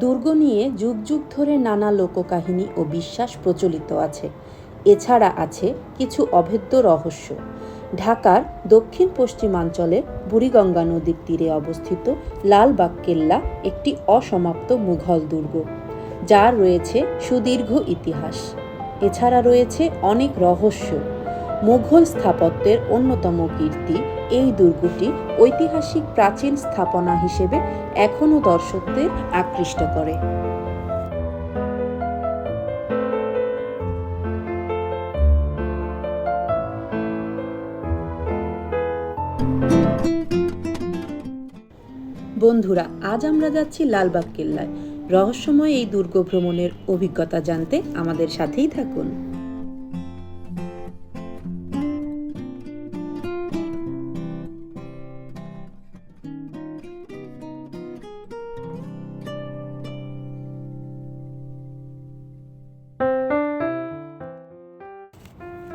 দুর্গ নিয়ে যুগ যুগ ধরে নানা লোককাহিনী ও বিশ্বাস প্রচলিত আছে। এছাড়া আছে কিছু অভেদ্য রহস্য। ঢাকার দক্ষিণ পশ্চিমাঞ্চলে বুড়িগঙ্গা নদীর তীরে অবস্থিত লালবাগ কেল্লা একটি অসমাপ্ত মুঘল দুর্গ, যার রয়েছে সুদীর্ঘ ইতিহাস। এছাড়া রয়েছে অনেক রহস্য। মুঘল স্থাপত্যের অন্যতম কীর্তি এই দুর্গটি ঐতিহাসিক প্রাচীন স্থাপনা হিসেবে এখনও দর্শকদের আকৃষ্ট করে। বন্ধুরা, আজ আমরা যাচ্ছি লালবাগ কেল্লায়। রহস্যময় এই দুর্গ ভ্রমণের অভিজ্ঞতা জানতে আমাদের সাথেই থাকুন।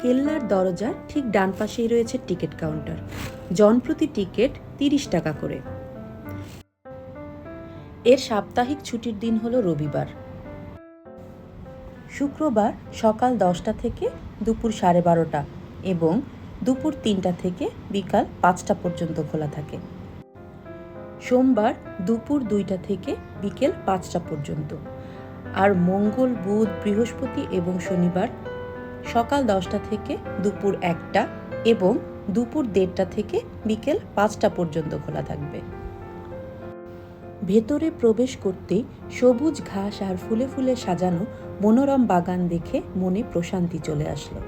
কেল্লার দরজার ঠিক ডান পাশেই রয়েছে টিকিট কাউন্টার। জনপ্রতি টিকিট তিরিশ টাকা করে। এর সাপ্তাহিক ছুটির দিন হলো রবিবার। শুক্রবার সকাল দশটা থেকে দুপুর সাড়ে বারোটা এবং দুপুর তিনটা থেকে বিকাল পাঁচটা পর্যন্ত খোলা থাকে। সোমবার দুপুর দুইটা থেকে বিকেল পাঁচটা পর্যন্ত। আর মঙ্গল, বুধ, বৃহস্পতি এবং শনিবার সকাল দশটা থেকে দুপুর একটা এবং দুপুর দেড়টা থেকে বিকেল পাঁচটা পর্যন্ত খোলা থাকবে। ভেতরে প্রবেশ করতেই সবুজ ঘাস আর ফুলে ফুলে সাজানো মনোরম বাগান দেখে মনে প্রশান্তি চলে আসলো।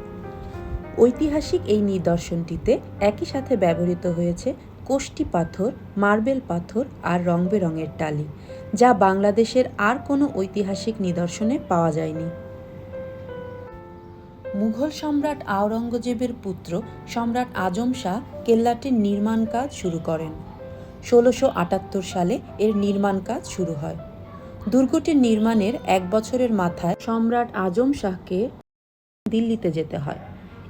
ঐতিহাসিক এই নিদর্শনটিতে একই সাথে ব্যবহৃত হয়েছে কোষ্টি পাথর, মার্বেল পাথর আর রং বেরঙের টালি, যা বাংলাদেশের আর কোনো ঐতিহাসিক নিদর্শনে পাওয়া যায়নি। মুঘল সম্রাট আওরঙ্গজেবের পুত্র সম্রাট আজম শাহ কেল্লাটির নির্মাণ কাজ শুরু করেন। ষোলোশো আটাত্তর সালে এর নির্মাণ কাজ শুরু হয়। দুর্গটির নির্মাণের এক বছরের মাথায় সম্রাট আজম শাহকে দিল্লিতে যেতে হয়।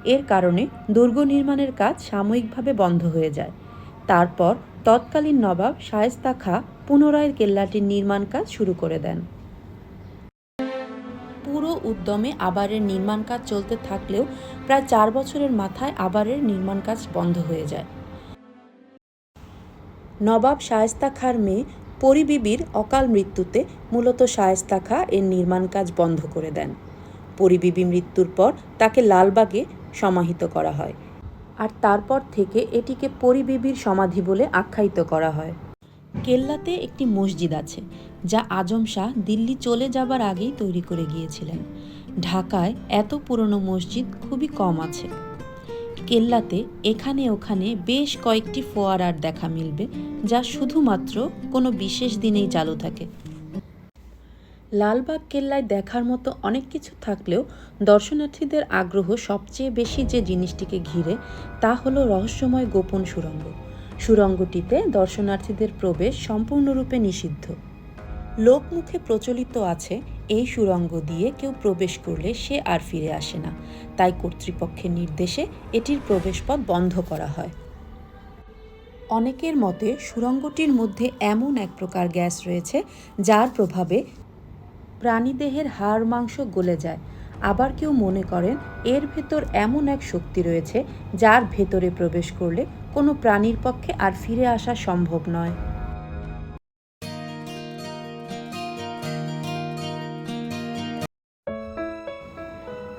এর কারণে দুর্গ নির্মাণের কাজ সাময়িকভাবে বন্ধ হয়ে যায়। তারপর তৎকালীন নবাব শায়েস্তা খা পুনরায় কেল্লাটির নির্মাণ কাজ শুরু করে দেন। উদ্যমে আবারের নির্মাণ কাজ চলতে থাকলেও প্রায় চার বছরের মাথায় আবারের নির্মাণ কাজ বন্ধ হয়ে যায়। নবাব শায়েস্তা খাঁর মেয়ে পরিবিবির অকাল মৃত্যুতে মূলত শায়েস্তা খাঁ এর নির্মাণ কাজ বন্ধ করে দেন। পরিবিবি মৃত্যুর পর তাকে লালবাগে সমাহিত করা হয়। আর তারপর থেকে এটিকে পরিবিবির সমাধি বলে আখ্যায়িত করা হয়। কেল্লাতে একটি মসজিদ আছে, যা আজম শাহ দিল্লি চলে যাবার আগেই তৈরি করে গিয়েছিলেন। ঢাকায় এত পুরনো মসজিদ খুবই কম আছে। কেল্লাতে এখানে ওখানে বেশ কয়েকটি ফোয়ারার দেখা মিলবে, যা শুধুমাত্র কোনো বিশেষ দিনেই চালু থাকে। লালবাগ কেল্লায় দেখার মতো অনেক কিছু থাকলেও দর্শনার্থীদের আগ্রহ সবচেয়ে বেশি যে জিনিসটিকে ঘিরে, তা হলো রহস্যময় গোপন সুড়ঙ্গ। সুড়ঙ্গটিতে দর্শনার্থীদের প্রবেশ সম্পূর্ণরূপে নিষিদ্ধ। লোকমুখে প্রচলিত আছে, এই সুড়ঙ্গ দিয়ে কেউ প্রবেশ করলে সে আর ফিরে আসে না। তাই কর্তৃপক্ষের নির্দেশে এটির প্রবেশপথ বন্ধ করা হয়। অনেকের মতে, সুরঙ্গটির মধ্যে এমন এক প্রকার গ্যাস রয়েছে, যার প্রভাবে প্রাণীদেহের হাড় মাংস গলে যায়। আবার কেউ মনে করেন, এর ভেতর এমন এক শক্তি রয়েছে, যার ভেতরে প্রবেশ করলে কোনো প্রাণীর পক্ষে আর ফিরে আসা সম্ভব নয়।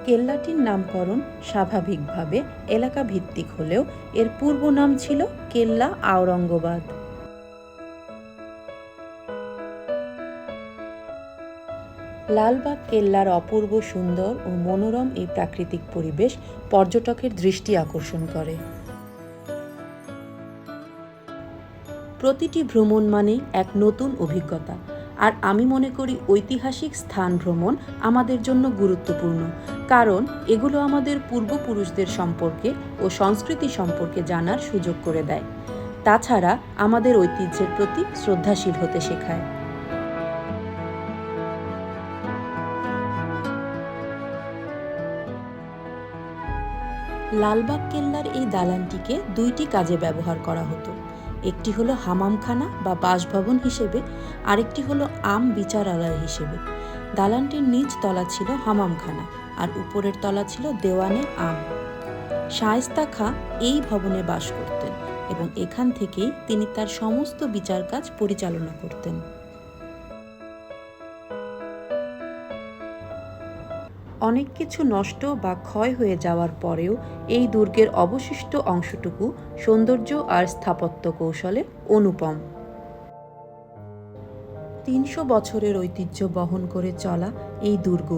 কেল্লাটির নামকরণ স্বাভাবিকভাবে এলাকা ভিত্তিক হলেও এর পূর্ব নাম ছিল কেল্লা আওরঙ্গবাদ। লালবাগ কেল্লার অপূর্ব সুন্দর ও মনোরম এই প্রাকৃতিক পরিবেশ পর্যটকের দৃষ্টি আকর্ষণ করে। প্রতিটি ভ্রমণ মানে এক নতুন অভিজ্ঞতা। আর আমি মনে করি ঐতিহাসিক স্থান ভ্রমণ আমাদের জন্য গুরুত্বপূর্ণ। কারণ এগুলো আমাদের পূর্বপুরুষদের সম্পর্কে ও সংস্কৃতি সম্পর্কে জানার সুযোগ করে দেয়। তাছাড়া আমাদের ঐতিহ্যের প্রতি শ্রদ্ধাশীল হতে শেখায়। লালবাগ কেল্লার এই দালানটিকে দুইটি কাজে ব্যবহার করা হতো। একটি হলো হামামখানা বা বাসভবন হিসেবে, আরেকটি হলো আম বিচারালয় হিসেবে। দালানটির নিচ তলা ছিল হামামখানা আর উপরের তলা ছিল দেওয়ানে আম। শায়স্তা খাঁ এই ভবনে বাস করতেন এবং এখান থেকেই তিনি তার সমস্ত বিচার কাজ পরিচালনা করতেন। অনেক কিছু নষ্ট বা ক্ষয় হয়ে যাওয়ার পরেও এই দুর্গের অবশিষ্ট অংশটুকু সৌন্দর্য আর স্থাপত্য কৌশলে অনুপম। তিনশো বছরের ঐতিহ্য বহন করে চলা এই দুর্গ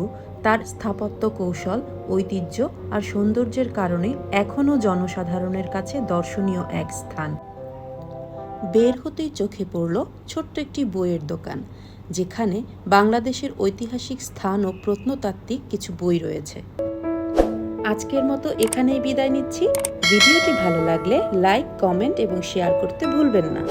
তার স্থাপত্য কৌশল, ঐতিহ্য আর সৌন্দর্যের কারণে এখনও জনসাধারণের কাছে দর্শনীয় এক স্থান। বের হতেই চোখে পড়ল ছোট্ট একটি বইয়ের দোকান। যেখানে বাংলাদেশের ঐতিহাসিক স্থান ও প্রত্নতাত্ত্বিক কিছু বই রয়েছে। আজকের মতো এখানেই বিদায় নিচ্ছি। ভিডিওটি ভালো লাগলে লাইক, কমেন্ট এবং শেয়ার করতে ভুলবেন না।